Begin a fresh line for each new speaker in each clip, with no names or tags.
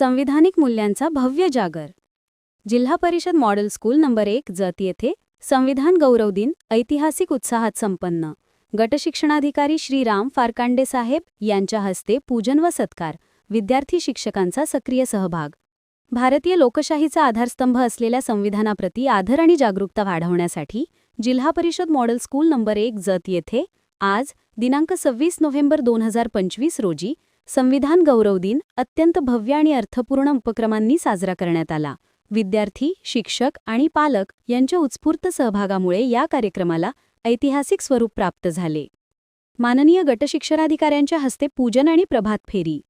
संविधानिक मूल्यांचा भव्य जागर. जिल्हा परिषद मॉडेल स्कूल नंबर एक जत येथे संविधान गौरव दिन ऐतिहासिक उत्साहात संपन्न. गटशिक्षणाधिकारी श्री राम फारकांडे साहेब यांच्या हस्ते पूजन व सत्कार. विद्यार्थी शिक्षकांचा सक्रिय सहभाग. भारतीय लोकशाहीचा आधारस्तंभ असलेल्या संविधानाप्रती आदर आणि जागरूकता वाढवण्यासाठी जिल्हा परिषद मॉडेल स्कूल नंबर एक जत येथे आज दिनांक सव्वीस नोव्हेंबर दोन हजार पंचवीस रोजी संविधान गौरव दिन अत्यंत भव्य आणि अर्थपूर्ण उपक्रमांनी साजरा करण्यात आला. विद्यार्थी शिक्षक आणि पालक यांच्या उत्स्फूर्त सहभागामुळे या कार्यक्रमाला ऐतिहासिक स्वरूप प्राप्त झाले. माननीय गटशिक्षणाधिकाऱ्यांच्या हस्ते पूजन आणि प्रभात फेरी.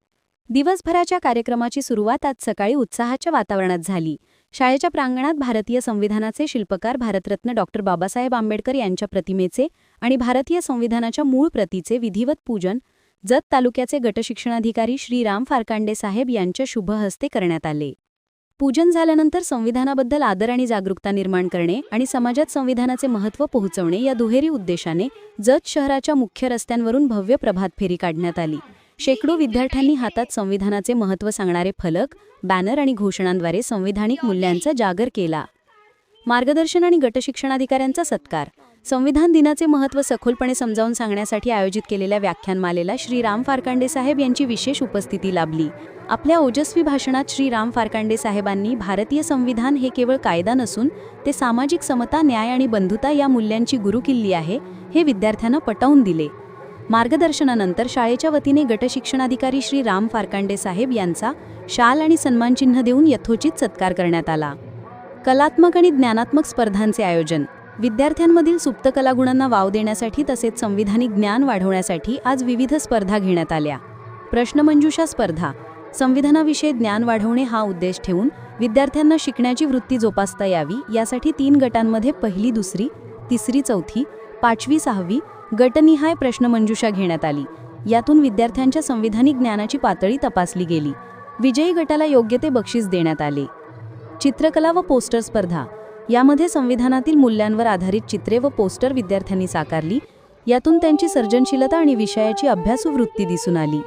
दिवसभराच्या कार्यक्रमाची सुरुवात आज सकाळी उत्साहाच्या वातावरणात झाली. शाळेच्या प्रांगणात भारतीय संविधानाचे शिल्पकार भारतरत्न डॉक्टर बाबासाहेब आंबेडकर यांच्या प्रतिमेचे आणि भारतीय संविधानाच्या मूळ प्रतीचे विधिवत पूजन जत तालुक्याचे गटशिक्षणाधिकारी श्री राम फारकांडे साहेब यांच्या शुभ हस्ते करण्यात आले. पूजन झाल्यानंतर संविधानाबद्दल आदर आणि जागरूकता निर्माण करणे आणि समाजात संविधानाचे महत्त्व पोहोचवणे या दुहेरी उद्देशाने जत शहराच्या मुख्य रस्त्यांवरून भव्य प्रभात फेरी काढण्यात आली. शेकडो विद्यार्थ्यांनी हातात संविधानाचे महत्त्व सांगणारे फलक बॅनर आणि घोषणांद्वारे संविधानिक मूल्यांचा जागर केला. मार्गदर्शन आणि गटशिक्षणाधिकाऱ्यांचा सत्कार. संविधान दिनाचे महत्त्व सखोलपणे समजावून सांगण्यासाठी आयोजित केलेल्या व्याख्यानमालेला श्री राम फारकांडे साहेब यांची विशेष उपस्थिती लाभली. आपल्या ओजस्वी भाषणात श्री राम फारकांडे साहेबांनी भारतीय संविधान हे केवळ कायदा नसून ते सामाजिक समता न्याय आणि बंधुता या मूल्यांची गुरुकिल्ली आहे हे विद्यार्थ्यांना पटवून दिले. मार्गदर्शनानंतर शाळेच्या वतीने गटशिक्षणाधिकारी श्री राम फारकांडे साहेब यांचा शाल आणि सन्मानचिन्ह देऊन यथोचित सत्कार करण्यात आला. कलात्मक आणि ज्ञानात्मक स्पर्धांचे आयोजन विद्यार्थ्यांमधील सुप्त कलागुणांना वाव देण्यासाठी तसेच संविधानिक ज्ञान वाढवण्यासाठी आज विविध स्पर्धा घेण्यात आल्या. प्रश्नमंजुषा स्पर्धा. संविधानाविषयी ज्ञान वाढवणे हा उद्देश ठेवून विद्यार्थ्यांना शिकण्याची वृत्ती जोपासता यावी यासाठी तीन गटांमध्ये पहिली दुसरी तिसरी चौथी पाचवी सहावी गटनिहाय प्रश्नमंजुषा घेण्यात आली. यातून विद्यार्थ्यांच्या संविधानिक ज्ञानाची पातळी तपासली गेली. विजयी गटाला योग्य ते बक्षीस देण्यात आले. चित्रकला व पोस्टर स्पर्धा. यामध्ये संविधानातील मूल्यांवर आधारित चित्रे व पोस्टर विद्यार्थ्यांनी साकारली. यातून त्यांची सर्जनशीलता आणि विषयाची अभ्यासू वृत्ती दिसून आली.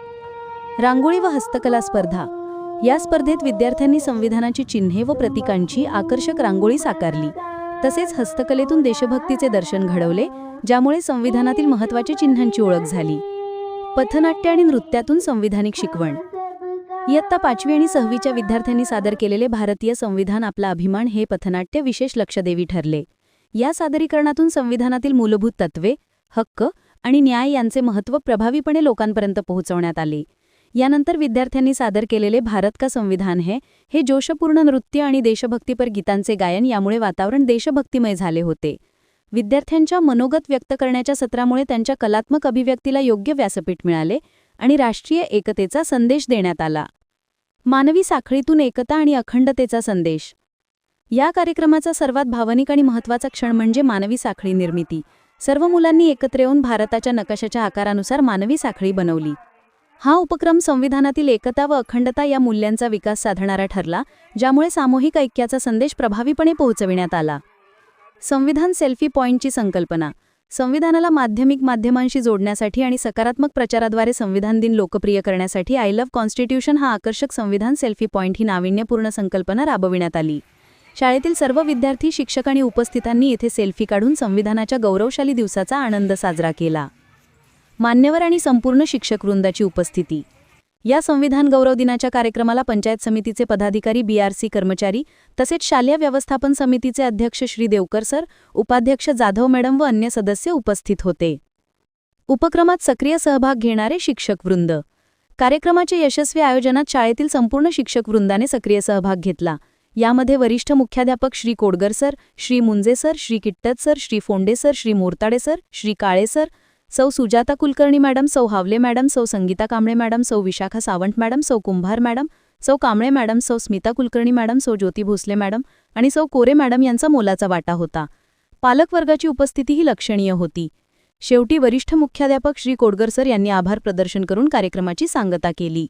रांगोळी व हस्तकला स्पर्धा. या स्पर्धेत विद्यार्थ्यांनी संविधानाची चिन्हे व प्रतीकांची आकर्षक रांगोळी साकारली. तसेच हस्तकलेतून देशभक्तीचे दर्शन घडवले ज्यामुळे संविधानातील महत्त्वाच्या चिन्हांची ओळख झाली. पथनाट्य आणि नृत्यातून संविधानिक शिकवण. इयत्ता पाचवी आणि सहावीच्या विद्यार्थ्यांनी सादर केलेले भारतीय संविधान आपला अभिमान हे पथनाट्य विशेष लक्षदेवी ठरले. या सादरीकरणातून संविधानातील मूलभूत तत्वे हक्क आणि न्याय यांचे महत्त्व प्रभावीपणे लोकांपर्यंत पोहोचवण्यात आले. यानंतर विद्यार्थ्यांनी सादर केलेले भारत का संविधान है हे जोशपूर्ण नृत्य आणि देशभक्तीपर गीतांचे गायन यामुळे वातावरण देशभक्तिमय झाले होते. विद्यार्थ्यांच्या मनोगत व्यक्त करण्याच्या सत्रामुळे त्यांच्या कलात्मक अभिव्यक्तीला योग्य व्यासपीठ मिळाले आणि राष्ट्रीय एकतेचा संदेश देण्यात आला. मानवी साखळीतून एकता आणि अखंडतेचा संदेश. या कार्यक्रमाचा सर्वात भावनिक आणि महत्त्वाचा क्षण म्हणजे मानवी साखळी निर्मिती. सर्व मुलांनी एकत्र येऊन भारताच्या नकाशाच्या आकारानुसार मानवी साखळी बनवली. हा उपक्रम संविधानातील एकता व अखंडता या मूल्यांचा विकास साधणारा ठरला ज्यामुळे सामूहिक ऐक्याचा संदेश प्रभावीपणे पोहोचविण्यात आला. संविधान सेल्फी पॉईंटची संकल्पना. संविधानाला माध्यमिक माध्यमांशी जोडण्यासाठी आणि सकारात्मक प्रचाराद्वारे संविधान दिन लोकप्रिय करण्यासाठी आय लव्ह कॉन्स्टिट्यूशन हा आकर्षक संविधान सेल्फी पॉईंट ही नाविन्यपूर्ण संकल्पना राबविण्यात आली. शाळेतील सर्व विद्यार्थी शिक्षक आणि उपस्थितांनी येथे सेल्फी काढून संविधानाच्या गौरवशाली दिवसाचा आनंद साजरा केला. मान्यवर आणि संपूर्ण शिक्षक वृंदाची उपस्थिती या संविधान गौरव दिनाच्या कार्यक्रमाला पंचायत समितीचे पदाधिकारी बीआरसी कर्मचारी तसेच शालेय व्यवस्थापन समितीचे अध्यक्ष श्री देवकर सर उपाध्यक्ष जाधव मॅडम व अन्य सदस्य उपस्थित होते. उपक्रमात सक्रिय सहभाग घेणारे शिक्षक वृंद. कार्यक्रमाच्या यशस्वी आयोजनात शाळेतील संपूर्ण शिक्षक वृंदाने सक्रिय सहभाग घेतला. यामध्ये वरिष्ठ मुख्याध्यापक Shri Kodgar sir Shri Munje sir Shri Kittat sir Shri Phonde sir Shri Mortade sir Shri Kale sir सौ सुजाता कुलकर्णी मॅडम सौ हावले मॅडम सौ संगीता कांबळे मॅडम सौ विशाखा सावंत मॅडम सौ कुंभार मॅडम सौ कांबळे मॅडम सौ स्मिता कुलकर्णी मॅडम सौ ज्योती भोसले मॅडम आणि सौ कोरे मॅडम यांचा मोलाचा वाटा होता. पालकवर्गाची उपस्थितीही लक्षणीय होती. शेवटी वरिष्ठ मुख्याध्यापक श्री कोडगर सर यांनी आभार प्रदर्शन करून कार्यक्रमाची सांगता केली.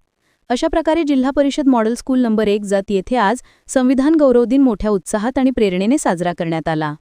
अशा प्रकारे जिल्हा परिषद मॉडेल स्कूल नंबर एक जात येथे आज संविधान गौरव दिन मोठ्या उत्साहात आणि प्रेरणेने साजरा करण्यात आला.